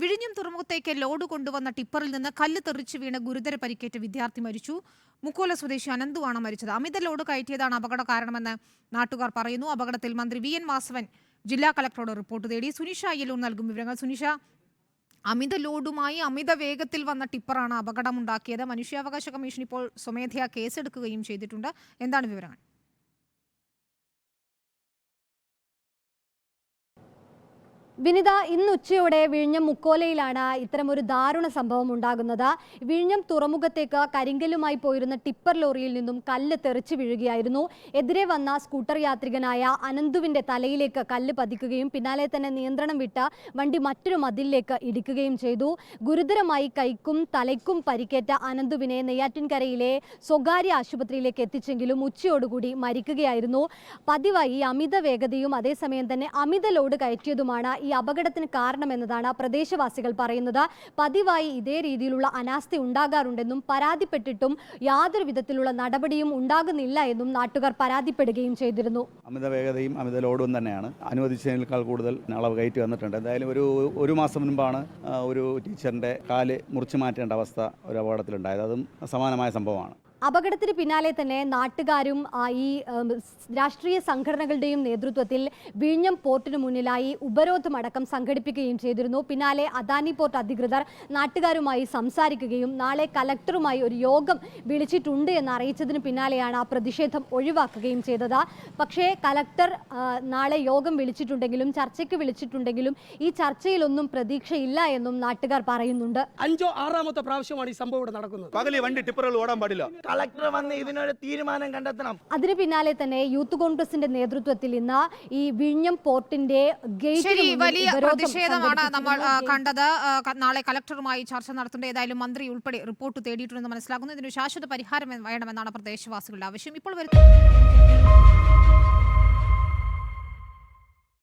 വിഴിഞ്ഞം തുറമുഖത്തേക്ക് ലോഡ് കൊണ്ടുവന്ന ടിപ്പറിൽ നിന്ന് കല്ല് തെറിച്ച് വീണ് ഗുരുതര പരിക്കേറ്റ വിദ്യാർത്ഥി മരിച്ചു. മുക്കോല സ്വദേശി അനന്തുവാണ് മരിച്ചത്. അമിത ലോഡ് കയറ്റിയതാണ് അപകട കാരണമെന്ന് നാട്ടുകാർ പറയുന്നു. അപകടത്തിൽ മന്ത്രി വി. എൻ. വാസവൻ ജില്ലാ കളക്ടറോട് റിപ്പോർട്ട് തേടി. സുനിഷ അയ്യലൂർ നൽകും വിവരങ്ങൾ. സുനിഷ അമിത ലോഡുമായി അമിത വേഗത്തിൽ വന്ന ടിപ്പറാണ് അപകടമുണ്ടാക്കിയത്. മനുഷ്യാവകാശ കമ്മീഷൻ ഇപ്പോൾ സ്വമേധയാ കേസെടുക്കുകയും ചെയ്തിട്ടുണ്ട്. എന്താണ് വിവരങ്ങൾ? വിനിത ഇന്ന് ഉച്ചയോടെ വിഴിഞ്ഞം മുക്കോലയിലാണ് ഒരു ദാരുണ സംഭവം ഉണ്ടാകുന്നത്. വിഴിഞ്ഞം തുറമുഖത്തേക്ക് കരിങ്കല്ലുമായി പോയിരുന്ന ടിപ്പർ ലോറിയിൽ നിന്നും കല്ല് തെറിച്ചു വീഴുകയായിരുന്നു. എതിരെ വന്ന സ്കൂട്ടർ യാത്രികനായ അനന്തുവിന്റെ തലയിലേക്ക് കല്ല് പതിക്കുകയും പിന്നാലെ തന്നെ നിയന്ത്രണം വിട്ട് വണ്ടി മറ്റൊരു മതിലിലേക്ക് ഇടിക്കുകയും ചെയ്തു. ഗുരുതരമായി കൈക്കും തലയ്ക്കും പരിക്കേറ്റ അനന്തുവിനെ നെയ്യാറ്റിൻകരയിലെ സ്വകാര്യ ആശുപത്രിയിലേക്ക് എത്തിച്ചെങ്കിലും ഉച്ചയോടുകൂടി മരിക്കുകയായിരുന്നു. പതിവായി അമിത വേഗതയും അതേസമയം തന്നെ അമിത ലോഡ് കയറ്റിയതുമാണ് ഈ അപകടത്തിന് കാരണമെന്നതാണ് പ്രദേശവാസികൾ പറയുന്നത്. പതിവായി ഇതേ രീതിയിലുള്ള അനാസ്ഥ ഉണ്ടാകാറുണ്ടെന്നും പരാതിപ്പെട്ടിട്ടും യാതൊരു വിധത്തിലുള്ള നടപടിയും ഉണ്ടാകുന്നില്ല എന്നും നാട്ടുകാർ പരാതിപ്പെടുകയും ചെയ്തിരുന്നു. അമിത വേഗതയും അമിത ലോഡും തന്നെയാണ്. അനുവദിച്ചതിനേക്കാൾ കൂടുതൽ അളവ് കയറ്റി വന്നിട്ടുണ്ട്. എന്തായാലും ഒരു ഒരു മാസം മുൻപാണ് ഒരു ടീച്ചറിന്റെ കാൽ മുറിച്ചു മാറ്റേണ്ട അവസ്ഥ ഒരു അപകടത്തിലുണ്ടായത്. അതും സമാനമായ സംഭവമാണ്. അപകടത്തിന് പിന്നാലെ തന്നെ നാട്ടുകാരും ആ, ഈ രാഷ്ട്രീയ സംഘടനകളുടെയും നേതൃത്വത്തിൽ വിഴിഞ്ഞം പോർട്ടിന് മുന്നിലായി ഉപരോധമടക്കം സംഘടിപ്പിക്കുകയും ചെയ്തിരുന്നു. പിന്നാലെ അദാനി പോർട്ട് അധികൃതർ നാട്ടുകാരുമായി സംസാരിക്കുകയും നാളെ കലക്ടറുമായി ഒരു യോഗം വിളിച്ചിട്ടുണ്ട് എന്ന് അറിയിച്ചതിന് പിന്നാലെയാണ് ആ പ്രതിഷേധം ഒഴിവാക്കുകയും ചെയ്തത്. പക്ഷേ കലക്ടർ നാളെ യോഗം വിളിച്ചിട്ടുണ്ടെങ്കിലും ചർച്ചയ്ക്ക് വിളിച്ചിട്ടുണ്ടെങ്കിലും ഈ ചർച്ചയിലൊന്നും പ്രതീക്ഷയില്ല എന്നും നാട്ടുകാർ പറയുന്നുണ്ട്. അഞ്ചോ ആറാമത്തെ പ്രാവശ്യമാണ് ഈ സംഭവം ഇവിടെ നടക്കുന്നത്. പകൽ വണ്ടി ടിപ്പറുകൾ ഓടാൻ പാടില്ല. കളക്ടർ വന്ന് ഇതിനൊരു തീരുമാനം കണ്ടെത്തണം. അതിന് പിന്നാലെ തന്നെ യൂത്ത് കോൺഗ്രസിന്റെ നേതൃത്വത്തിൽ ഇന്ന് ഈ വിഴിഞ്ഞം പോർട്ടിന്റെ ഗേറ്റിന് ശരി വലിയ പ്രതിഷേധമാണ് നമ്മൾ കണ്ടത്. നാളെ കളക്ടറുമായി ചർച്ച നടത്തേണ്ട ഏതായാലും മന്ത്രി ഉൾപ്പെടെ റിപ്പോർട്ട് തേടിയിട്ടുണ്ടെന്ന് മനസ്സിലാക്കുന്നു. ഇതിന് ശാശ്വത പരിഹാരം വേണമെന്നാണ് പ്രദേശവാസികളുടെ ആവശ്യം. ഇപ്പോൾ വരുന്നത്